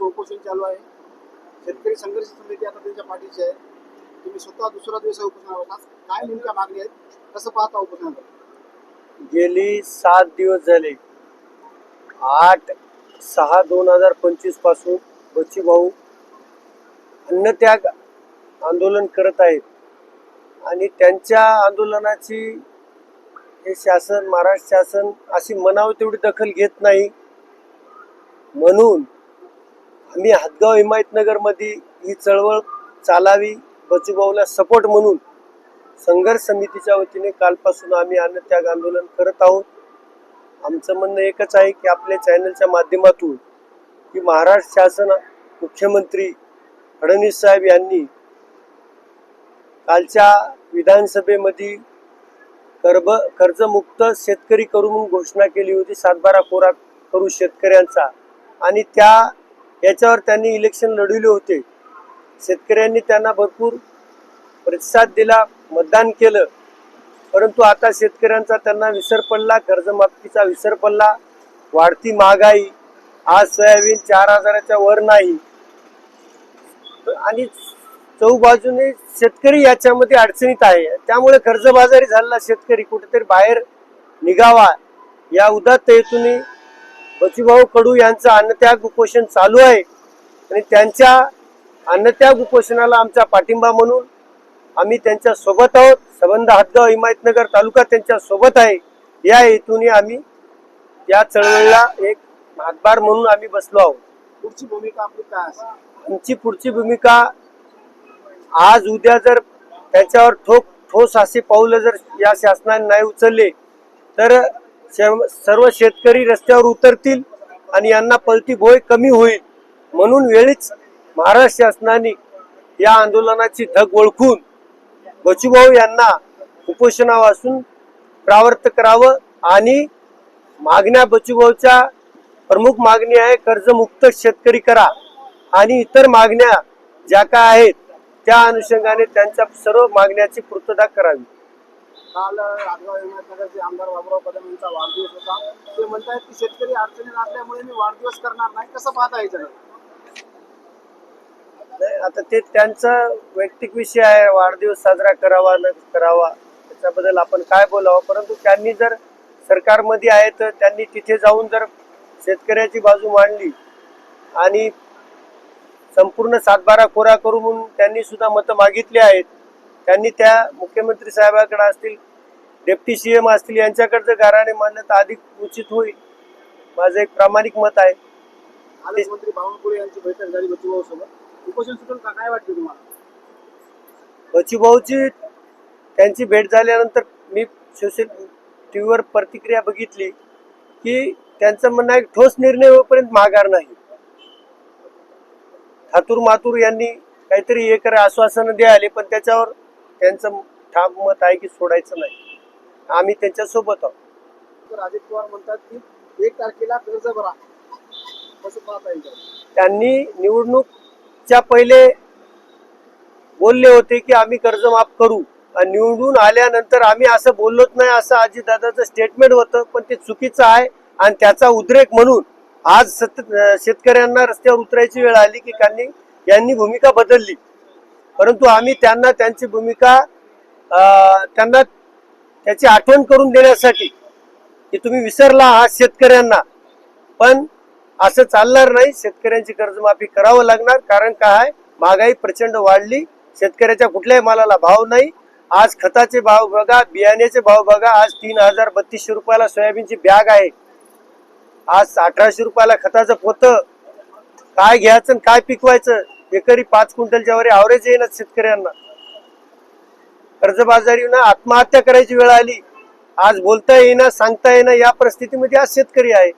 उपोषण चालू आहे. शेतकरी संघर्ष समिती आता त्यांच्या पाठीची आहे. तुम्ही स्वतः दुसरा दिवस उपोषणावर काय नेमक्या मागणी आहेत? कसं पाहता उपोषणावर गेली सात दिवस झाले. आठ सहा दोन हजार पंचवीसपासून बच्ची भाऊ अन्नत्याग आंदोलन करत आहेत. आणि त्यांच्या आंदोलनाची हे शासन महाराष्ट्र शासन अशी मनाव तेवढी दखल घेत नाही. म्हणून आम्ही हातगाव हिमायतनगरमध्ये ही चळवळ चालावी बचूभाऊला सपोर्ट म्हणून संघर्ष समितीच्या वतीने कालपासून आम्ही अन्नत्याग आंदोलन करत आहोत. आमचं म्हणणं एकच आहे की आपल्या चॅनलच्या माध्यमातून की महाराष्ट्र शासन मुख्यमंत्री फडणवीस साहेब यांनी कालच्या विधानसभेमध्ये कर्ब कर्जमुक्त शेतकरी करू म्हणून घोषणा केली होती. सातबारा कोरा करू शेतकऱ्यांचा. आणि त्या याच्यावर त्यांनी इलेक्शन लढविले होते. शेतकऱ्यांनी त्यांना भरपूर प्रतिसाद दिला मतदान केलं. परंतु आता शेतकऱ्यांचा त्यांना विसर पडला कर्जमाफीचा विसर पडला. वाढती महागाई आज सोयाबीन चार हजाराच्या वर नाही. आणि चौबाजूने शेतकरी याच्यामध्ये अडचणीत आहे. त्यामुळे कर्जबाजारी झालेला शेतकरी कुठेतरी बाहेर निघावा या उदात्त हेतूने बचूभाऊ कडू यांचं अन्नत्याग उपोषण चालू आहे. आणि त्यांच्या अन्नत्याग उपोषणाला आमचा पाठिंबा म्हणून आम्ही त्यांच्यासोबत आहोत. संबंध हातगाव हिमायतनगर तालुका त्यांच्यासोबत आहे. या हेतूने आम्ही या चळवळीला एक हातभार म्हणून आम्ही बसलो आहोत. पुढची भूमिका आपली काय आमची पुढची भूमिका आज उद्या जर त्याच्यावर ठोक ठोस असे पाऊल जर या शासनाने नाही उचलले तर सर्व शेतकरी रस्त्यावर उतरतील आणि यांना पलटी भोय कमी होईल. म्हणून वेळीच महाराष्ट्र शासनाने या आंदोलनाची धग ओळखून बचूभाऊ यांना उपोषणापासून प्रावर्त करावं आणि मागण्या बचूभाऊच्या प्रमुख मागणी आहे कर्जमुक्त शेतकरी करा आणि इतर मागण्या ज्या काय आहेत त्या अनुषंगाने त्यांच्या सर्व मागण्याची पूर्तता करावी. काल राजगाव हिमायतनगरचे आमदार बाबुराव कदम यांचा वाढदिवस होता. ते म्हणतायत की शेतकरी अडचणीत असल्यामुळे मी वाढदिवस करणार नाही. कसं पाहता याच्याकडे नाही, आता ते त्यांचा वैयक्तिक विषय आहे वाढदिवस साजरा करावा न करावा त्याच्याबद्दल आपण काय बोलावं? परंतु त्यांनी जर सरकारमध्ये आहे तर त्यांनी तिथे जाऊन जर शेतकऱ्याची बाजू मांडली आणि संपूर्ण सातबारा कोरा करून त्यांनी सुद्धा मतं मागितली आहेत त्यांनी त्या मुख्यमंत्री साहेबाकडे असतील डेप्टी सी एम असतील यांच्याकडे जर गाराने मानलं तर अधिक उचित होईल. माझं एक प्रामाणिक मत आहे. मंत्री बावनकुळे यांची बैठक झाली बच्चूभाऊ सोबत उपोषण सुटून का? काय वाटते तुम्हाला? बचूभाऊची त्यांची भेट झाल्यानंतर मी सोशल टी व्हीवर प्रतिक्रिया बघितली की त्यांचं म्हणणं आहे ठोस निर्णय होईपर्यंत माघार नाही. ठातूर मातूर यांनी काहीतरी एक आश्वासनं द्यायले पण त्याच्यावर त्यांचं ठाम मत आहे की सोडायचं नाही. आम्ही त्यांच्यासोबत आहोत. तर अजित पवार म्हणतात की एक तारखेला कर्ज भरा. कसं पाहता येईल त्यांनी निवडणूकच्या पहिले बोलले होते की आम्ही कर्ज माफ करू. निवडून आल्यानंतर आम्ही असं बोललोच नाही असं अजितदादाचं स्टेटमेंट होतं पण ते चुकीचं आहे आणि त्याचा उद्रेक म्हणून आज सतत अं, शेतकऱ्यांना रस्त्यावर उतरायची वेळ आली की त्यांनी यांनी भूमिका बदलली. परंतु आम्ही त्यांना त्यांची भूमिका त्यांना त्याची आठवण करून देण्यासाठी की तुम्ही विसरला आहात शेतकऱ्यांना. पण असं चालणार नाही. शेतकऱ्यांची कर्जमाफी करावं लागणार. कारण काय? महागाई प्रचंड वाढली. शेतकऱ्याच्या कुठल्याही मालाला भाव नाही. आज खताचे भाव बघा बियाण्याचे भाव बघा. आज तीन हजार बत्तीसशे रुपयाला सोयाबीनची बॅग आहे. आज अठराशे रुपयाला खताचं पोत. काय घ्यायचं आणि काय पिकवायचं? एकरी पाच क्विंटलच्या वर ॲव्हरेज येईल शेतकऱ्यांना. कर्जबाजारीनं आत्महत्या करायची वेळ आली. आज बोलता येईना सांगता येईना या परिस्थितीमध्ये आज शेतकरी आहे.